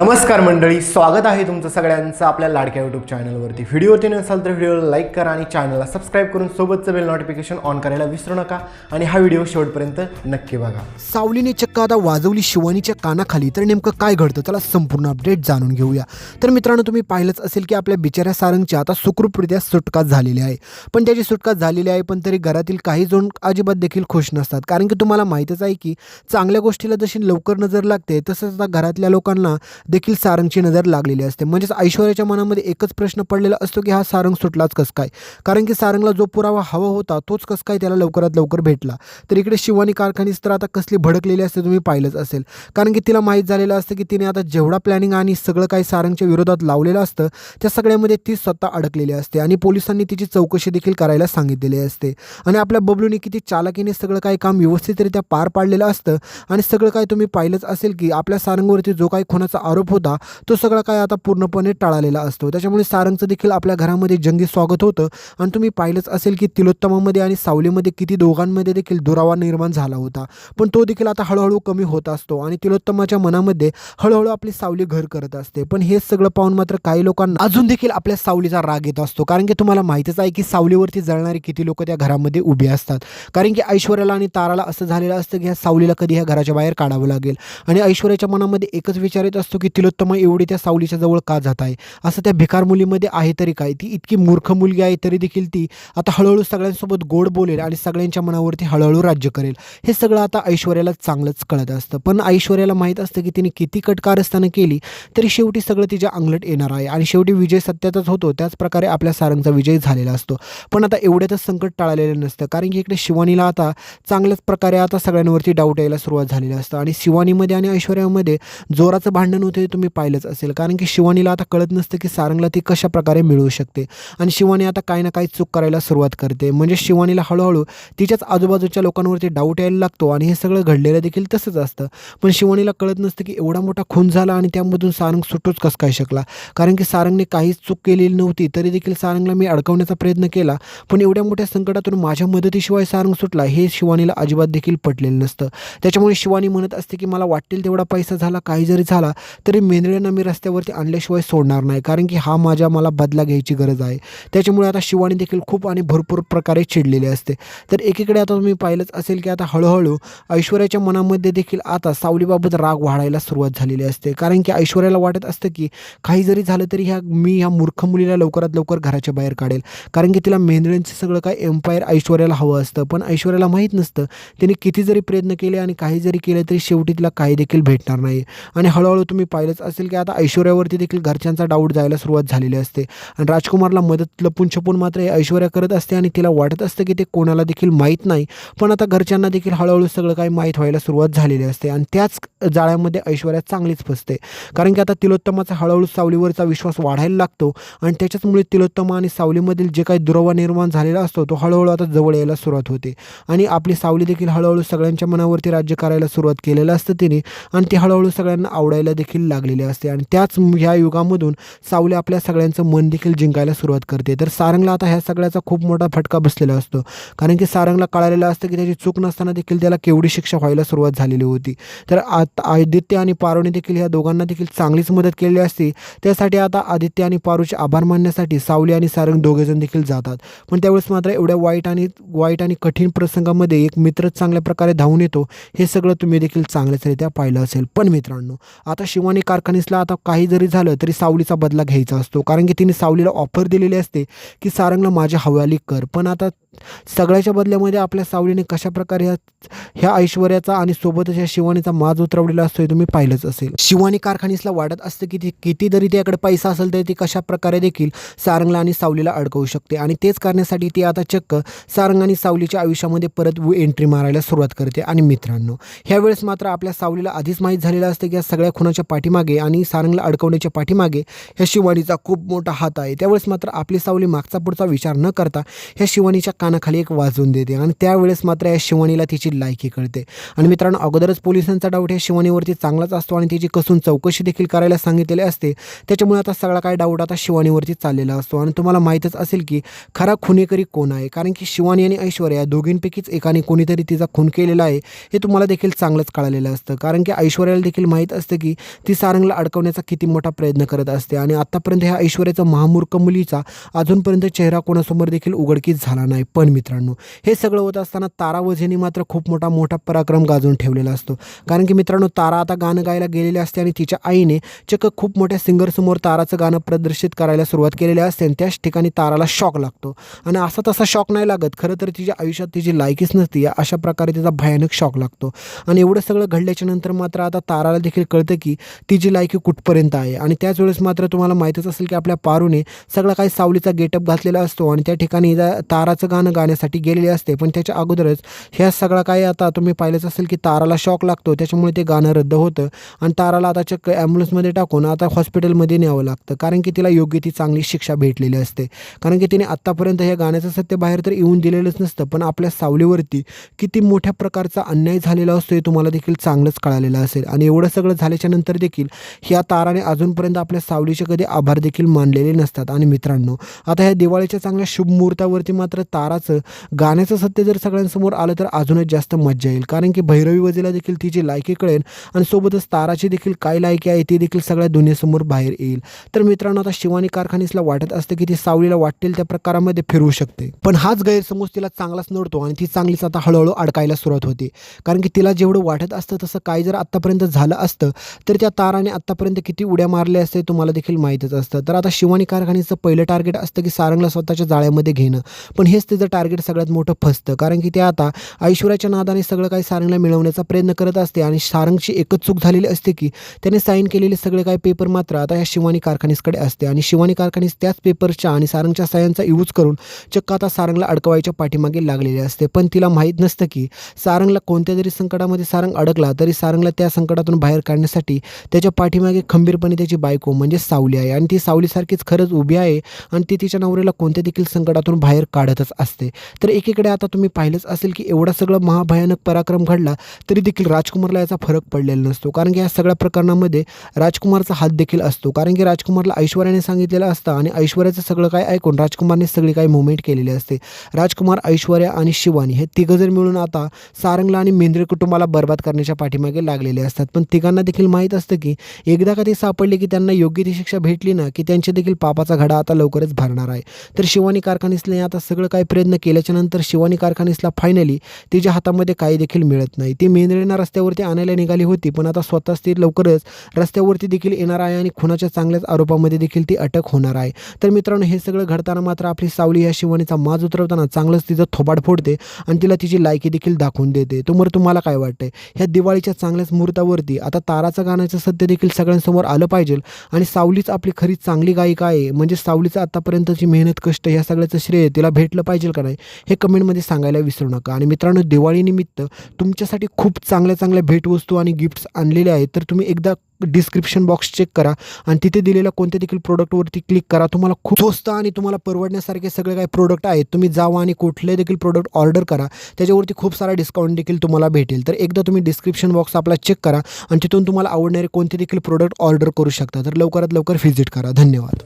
नमस्कार मंडळी स्वागत आहे तुमचं सगळ्यांचं आपल्या लाडक्या यूट्यूब चॅनलवरती व्हिडिओ ते नसाल तर व्हिडिओला लाईक करा आणि चॅनलला सबस्क्राईब करून सोबतचं बेल नोटिफिकेशन ऑन करायला विसरू नका आणि हा व्हिडिओ शेवटपर्यंत नक्की बघा. सावलीने चक्क आता वाजवली शिवानीच्या कानाखाली तर नेमकं काय घडतं त्याला संपूर्ण अपडेट जाणून घेऊया. तर मित्रांनो तुम्ही पाहिलंच असेल की आपल्या बिचाऱ्या सारंगची आता सुखरूपरित्या सुटका झालेली आहे. पण त्याची सुटका झालेली आहे पण तरी घरातील काही जण अजिबात देखील खुश नसतात. कारण की तुम्हाला माहीतच आहे की चांगल्या गोष्टीला जशी लवकर नजर लागते तसंच आता घरातल्या लोकांना देखील सारंगची नजर लागलेली असते. म्हणजेच ऐश्वर्याच्या मनामध्ये एकच प्रश्न पडलेला असतो की हा सारंग सुटलाच कसं काय? कारण की सारंगला जो पुरावा हवा होता तोच कसं काय त्याला लवकरात लवकर भेटला? तर इकडे शिवानी कारखानीस तर आता कसली भडकलेली असते तुम्ही पाहिलंच असेल. कारण की तिला माहीत झालेलं असतं की तिने आता जेवढा प्लॅनिंग आणि सगळं काही सारंगच्या विरोधात लावलेलं असतं त्या सगळ्यामध्ये ती स्वतः अडकलेली असते आणि पोलिसांनी तिची चौकशी देखील करायला सांगितलेली असते. आणि आपल्या बबलूने किती चालाकीने सगळं काही काम व्यवस्थितरित्या पार पाडलेलं असतं आणि सगळं काय तुम्ही पाहिलंच असेल की आपल्या सारंगवरती जो काही खुनाचा आरोप होता तो सगळा काय आता पूर्णपणे टाळालेला असतो. त्याच्यामुळे सारंगचं देखील आपल्या घरामध्ये जंगी स्वागत होतं आणि तुम्ही पाहिलंच असेल की तिलोत्तमामध्ये आणि सावलीमध्ये किती दोघांमध्ये देखील दुरावा निर्माण झाला होता. पण तो देखील आता हळूहळू कमी होत असतो आणि तिलोत्तमाच्या मनामध्ये हळूहळू आपली सावली घर करत असते. पण हे सगळं पाहून मात्र काही लोकांना अजून देखील आपल्या सावलीचा राग येत असतो. कारण की तुम्हाला माहितीच आहे की सावलीवरती जळणारे किती लोक त्या घरामध्ये उभे असतात. कारण की ऐश्वर्याला आणि ताराला असं झालेलं असतं की ह्या सावलीला कधी ह्या घराच्या बाहेर काढावं लागेल. आणि ऐश्वर्याच्या मनामध्ये एकच विचार येत असतो की तिलोत्तमा एवढी त्या सावलीच्या जवळ का जात आहे? असं त्या भिकार मुलीमध्ये आहे तरी काय? ती इतकी मूर्ख मुलगी आहे तरी देखील ती आता हळूहळू सगळ्यांसोबत गोड बोलेल आणि सगळ्यांच्या मनावरती हळूहळू राज्य करेल. हे सगळं आता ऐश्वर्याला चांगलंच कळत असतं. पण ऐश्वर्याला माहीत असतं की तिने किती कटकारस्थानं केली तरी शेवटी सगळं तिच्या अंगलट येणार आहे. आणि शेवटी विजय सत्यातच होतो. त्याच प्रकारे आपल्या सारंगचा विजय झालेला असतो. पण आता एवढ्यातच संकट टाळलेलं नसतं. कारण की इकडे शिवानीला आता चांगल्याच प्रकारे आता सगळ्यांवरती डाऊट यायला सुरुवात झालेली असतं. आणि शिवानीमध्ये आणि ऐश्वर्यामध्ये जोराचं भांडण होतं. ते तुम्ही पाहिलंच असेल. कारण की शिवानीला आता कळत नसतं की सारंगला ती कशा प्रकारे मिळवू शकते. आणि शिवानी आता काही ना काही चूक करायला सुरुवात करते. म्हणजे शिवानीला हळूहळू तिच्याच आजूबाजूच्या लोकांवरती डाऊट यायला लागतो आणि हे सगळं घडलेलं देखील तसंच असतं. पण शिवानीला कळत नसतं की एवढा मोठा खून झाला आणि त्यामधून सारंग सुटूच कसं काय शकला. कारण की सारंगने काहीच चूक केलेली नव्हती तरी देखील सारंगला मी अडकवण्याचा प्रयत्न केला. पण एवढ्या मोठ्या संकटातून माझ्या मदतीशिवाय सारंग सुटला हे शिवानीला अजिबात देखील पटलेलं नसतं. त्याच्यामुळे शिवानी म्हणत असते की मला वाटेल तेवढा पैसा झाला काही जरी झाला तरी मेंदळ्यांना मी रस्त्यावरती आणल्याशिवाय सोडणार नाही. कारण की हा माझ्या मला बदला घ्यायची गरज आहे. त्याच्यामुळे आता शिवानी देखील खूप आणि भरपूर प्रकारे चिडलेली असते. तर एकीकडे आता तुम्ही पाहिलंच असेल की आता हळूहळू ऐश्वर्याच्या मनामध्ये देखील आता सावलीबाबत राग वाढायला सुरुवात झालेली असते. कारण की ऐश्वर्याला वाटत असतं की काही जरी झालं तरी ह्या मी ह्या मूर्ख मुलीला लवकरात लवकर घराच्या बाहेर काढेल. कारण की तिला मेंदळ्यांचं सगळं काय एम्पायर ऐश्वर्याला हवं असतं. पण ऐश्वर्याला माहीत नसतं. तिने किती जरी प्रयत्न केले आणि काही जरी केले तरी शेवटी तिला काही देखील भेटणार नाही. आणि हळूहळू तुम्ही पाहिलंच असेल की आता ऐश्वर्यावरती देखील घरच्यांचा डाऊट जायला सुरुवात झालेली असते. आणि राजकुमारला मदत लपून छपून मात्र हे ऐश्वर्या करत असते आणि तिला वाटत असतं की ते कोणाला देखील माहीत नाही. पण आता घरच्यांना देखील हळूहळू सगळं काही माहीत व्हायला सुरुवात झालेली असते आणि त्याच जाळ्यामध्ये ऐश्वर्या चांगलीच फसते. कारण की आता तिलोत्तमाचा हळूहळू सावलीवरचा विश्वास वाढायला लागतो आणि त्याच्याचमुळे तिलोत्तमा आणि सावलीमधील जे काही दुरावा निर्माण झालेला असतो तो हळूहळू आता जवळ यायला सुरुवात होते. आणि आपली सावली देखील हळूहळू सगळ्यांच्या मनावरती राज्य करायला सुरुवात केलेलं असतं तिने आणि ती हळूहळू सगळ्यांना आवडायला देखील लागलेली असते आणि त्याच ह्या युगामधून सावली आपल्या सगळ्यांचं मन देखील जिंकायला सुरुवात करते. तर सारंगला आता ह्या सगळ्याचा खूप मोठा फटका बसलेला असतो. कारण की सारंगला कळालेलं असतं की त्याची चूक नसताना देखील त्याला केवढी शिक्षा व्हायला सुरुवात झालेली होती. तर आता आदित्य आणि पारूनी देखील ह्या दोघांना देखील चांगलीच मदत केलेली असते. त्यासाठी आता आदित्य आणि पारूचे आभार मानण्यासाठी सावली आणि सारंग दोघेजण देखील जातात. पण त्यावेळेस मात्र एवढ्या वाईट आणि वाईट आणि कठीण प्रसंगामध्ये एक मित्रच चांगल्या प्रकारे धावून येतो. हे सगळं तुम्ही देखील चांगल्याच रित्या पाहिलं असेल. पण मित्रांनो आता शिव शिवानी कारखानीसला आता काही जरी झालं तरी सावलीचा बदला घ्यायचा असतो. कारण की तिने सावलीला ऑफर दिलेली असते की सारंगला माझ्या हवाली कर. पण आता सगळ्याच्या बदल्यामध्ये आपल्या सावलीने कशा प्रकारे ह्या ह्या ऐश्वर्याचा आणि सोबतच या शिवानीचा माज उतरवलेला असतो हे तुम्ही पाहिलंच असेल. शिवानी कारखानीसला वाटत असतं की ती किती जरी त्याकडे पैसा असेल तरी ती कशा प्रकारे देखील सारंगला आणि सावलीला अडकवू शकते. आणि तेच करण्यासाठी ती आता चक्क सारंग आणि सावलीच्या आयुष्यामध्ये परत एंट्री मारायला सुरुवात करते. आणि मित्रांनो ह्यावेळेस मात्र आपल्या सावलीला आधीच माहीत झालेलं असतं की या सगळ्या खुनाच्या पाठीमागे आणि सारंगला अडकवण्याच्या पाठीमागे ह्या शिवानीचा खूप मोठा हात आहे. त्यावेळेस मात्र आपली सावली मागचा पुढचा विचार न करता ह्या शिवानीच्या कानाखाली एक वाजवून देते आणि त्यावेळेस मात्र या शिवानीला तिची लायकी कळते. आणि मित्रांनो अगोदरच पोलिसांचा डाऊट ह्या शिवानीवरती चांगलाच असतो आणि तिची कसून चौकशी देखील करायला सांगितलेली असते. त्याच्यामुळे आता सगळा काय डाऊट आता शिवानीवरती चाललेला असतो आणि तुम्हाला माहीतच असेल की खरा खुनेकरी कोण आहे? कारण की शिवानी आणि ऐश्वर्या या दोघींपैकीच एकाने कोणीतरी तिचा खून केलेला आहे हे तुम्हाला देखील चांगलंच कळालेलं असतं. कारण की ऐश्वर्याला देखील माहीत असतं की ती सारंगला अडकवण्याचा किती मोठा प्रयत्न करत असते आणि आतापर्यंत ह्या ऐश्वर्याचा महामूर्ख मुलीचा अजूनपर्यंत चेहरा कोणासमोर देखील उघडकीच झाला नाही. पण मित्रांनो हे सगळं होत असताना तारा वझेनी मात्र खूप मोठा मोठा पराक्रम गाजवून ठेवलेला असतो. कारण की मित्रांनो तारा आता गाणं गायला गेलेली असते आणि तिच्या आईने चक्क खूप मोठ्या सिंगरसमोर ताराचं गाणं प्रदर्शित करायला सुरुवात केलेली असते आणि त्याच ठिकाणी ताराला शॉक लागतो. आणि असा तसा शॉक नाही लागत. खरं तर तिच्या आयुष्यात तिची लायकीच नसती. अशा प्रकारे तिचा भयानक शॉक लागतो. आणि एवढं सगळं घडल्याच्या नंतर मात्र आता ताराला देखील कळतं की तिची लायकी कुठपर्यंत आहे? आणि त्याच वेळेस मात्र तुम्हाला माहीतच असेल की आपल्या पारूने सगळा काही सावलीचा गेटअप घातलेला असतो आणि त्या ठिकाणी जा- ताराचं गाणं गाण्यासाठी गेलेले असते. पण त्याच्या अगोदरच ह्या सगळा काही आता तुम्ही पाहिलंच असेल की ताराला शॉक लागतो. त्याच्यामुळे ते गाणं रद्द होतं. आणि ताराला आता चक्क ॲम्ब्युलन्समध्ये टाकून आता हॉस्पिटलमध्ये न्यावं लागतं. कारण की तिला योग्य ती चांगली शिक्षा भेटलेली असते. कारण की तिने आत्तापर्यंत ह्या गाण्याचं सत्य बाहेर तर येऊन दिलेलंच नसतं. पण आपल्या सावलीवरती किती मोठ्या प्रकारचा अन्याय झालेला असतो हे तुम्हाला देखील चांगलंच कळालेलं असेल. आणि एवढं सगळं झाल्याच्यानंतर देखील ह्या ताराने अजूनपर्यंत आपल्या सावलीचे कधी आभार देखील मानलेले नसतात. आणि मित्रांनो आता ह्या दिवाळीच्या चांगल्या शुभ मुहूर्तावरती मात्र ताराचं गाण्याचं सत्य जर सगळ्यांसमोर आलं तर अजूनच जास्त मज्जा येईल. कारण की भैरवी वजेला देखील तिची लायकी कळेल आणि सोबतच ताराची देखील काय लायकी आहे ती देखील सगळ्या दुनियेसमोर बाहेर येईल. तर मित्रांनो आता शिवानी कारखानीसला वाटत असते की ती सावलीला वाटेल त्या प्रकारामध्ये फिरवू शकते. पण हाच गैरसमज तिला चांगलाच नडतो आणि ती चांगलीच आता हळूहळू अडकायला सुरुवात होते. कारण की तिला जेवढं वाटत असतं तसं काय जर आत्तापर्यंत झालं असतं तर त्या ताराने आत्तापर्यंत किती उड्या मारल्या असते तुम्हाला देखील माहीतच असतं. तर आता शिवानी कारखान्याचं पहिलं टार्गेट असतं की सारंगला स्वतःच्या जाळ्यामध्ये घेणं. पण हेच तिचं टार्गेट सगळ्यात मोठं फसतं. कारण की ते आता ऐश्वर्याच्या नादाने सगळं काही सारंगला मिळवण्याचा प्रयत्न करत असते आणि सारंगची एकच चूक झालेली असते की त्याने साईन केलेले सगळे काही पेपर मात्र आता या शिवानी कारखानीसकडे असते. आणि शिवानी कारखानीस त्याच पेपरच्या आणि सारंगच्या सायांचा यूज करून चक्क आता सारंगला अडकवायच्या पाठीमागे लागलेले असते. पण तिला माहीत नसतं की सारंगला कोणत्या जरी संकटामध्ये सारंग अडकला तरी सारंगला त्या संकटातून बाहेर काढण्यासाठी त्याच्या पाठीमागे खंबीरपणे त्याची बायको म्हणजे सावली आहे. आणि ती सावलीसारखीच खरंच उभी आहे आणि ती तिच्या नवऱ्याला कोणत्या देखील संकटातून बाहेर काढतच असते. तर एकीकडे आता तुम्ही पाहिलंच असेल की एवढा सगळं महाभयानक पराक्रम घडला तरी देखील राजकुमारला याचा फरक पडलेला नसतो. कारण की या सगळ्या प्रकरणामध्ये राजकुमारचा हात देखील असतो. कारण की राजकुमारला ऐश्वर्याने सांगितलेलं असतं आणि ऐश्वर्याचं सगळं काय ऐकून राजकुमारने सगळी काही मुवमेंट केलेली असते. राजकुमार ऐश्वर्या आणि शिवानी हे तिघं जर मिळून आता सारंगला आणि मेंद्रे कुटुंबाला बर्बाद करण्याच्या पाठीमागे लागलेले असतात. पण तिघांना देखील माहीत असतं की एकदा का ते सापडले की त्यांना योग्य ती शिक्षा भेटली ना की त्यांच्या देखील पापाचा घडा आता लवकरच भरणार आहे. तर शिवानी कारखानीसने आता सगळं काही प्रयत्न केल्याच्यानंतर शिवानी कारखानीसला फायनली तिच्या हातामध्ये काही देखील मिळत नाही. ती मेंद्रेंना रस्त्यावरती आणायला निघाली होती पण आता स्वतःच ती लवकरच रस्त्यावरती देखील येणार आहे आणि खुनाच्या चांगल्याच आरोपामध्ये देखील ती अटक होणार आहे. तर मित्रांनो हे सगळं घडताना मात्र आपली सावली या शिवानीचा माज उतरवताना चांगलंच तिचं थोबाड फोडते आणि तिला तिची लायकी देखील दाखवून देते. तुम्हाला तुम्हाला काय वाटतंय? ह्या दिवाळीच्या चांगल्याच मुहूर्तावरती आता ताराचं गाण्याचं सत्य देखील सगळ्यांसमोर आलं पाहिजे. आणि सावलीच आपली खरी चांगली गायिका आहे. म्हणजे सावलीचं आतापर्यंतची मेहनत कष्ट ह्या सगळ्याचं श्रेय तिला भेटलं पाहिजे का नाही हे कमेंटमध्ये सांगायला विसरू नका. आणि मित्रांनो दिवाळीनिमित्त तुमच्यासाठी खूप चांगल्या चांगल्या भेटवस्तू आणि गिफ्ट्स आणलेले आहेत. तर तुम्ही एकदा डिस्क्रिप्शन बॉक्स चेक करा. आणि तिथे दिलेल्या कोणत्या देखील प्रोडक्टवरती क्लिक करा. तुम्हाला खूप स्वस्त आणि तुम्हाला परवडण्यासारखे सगळे काही प्रोडक्ट आहेत. तुम्ही जावा आणि कुठले देखील प्रोडक्ट ऑर्डर करा. त्याच्यावरती खूप सारा डिस्काउंट देखील तुम्हाला भेटेल. तर एकदा तुम्ही डिस्क्रिप्शन बॉक्स आपला चेक करा. आणि तिथून तुम्हाला आवडणारे कोणते देखील प्रोडक्ट ऑर्डर करू शकता. तर लवकरात लवकर व्हिजिट करा. धन्यवाद.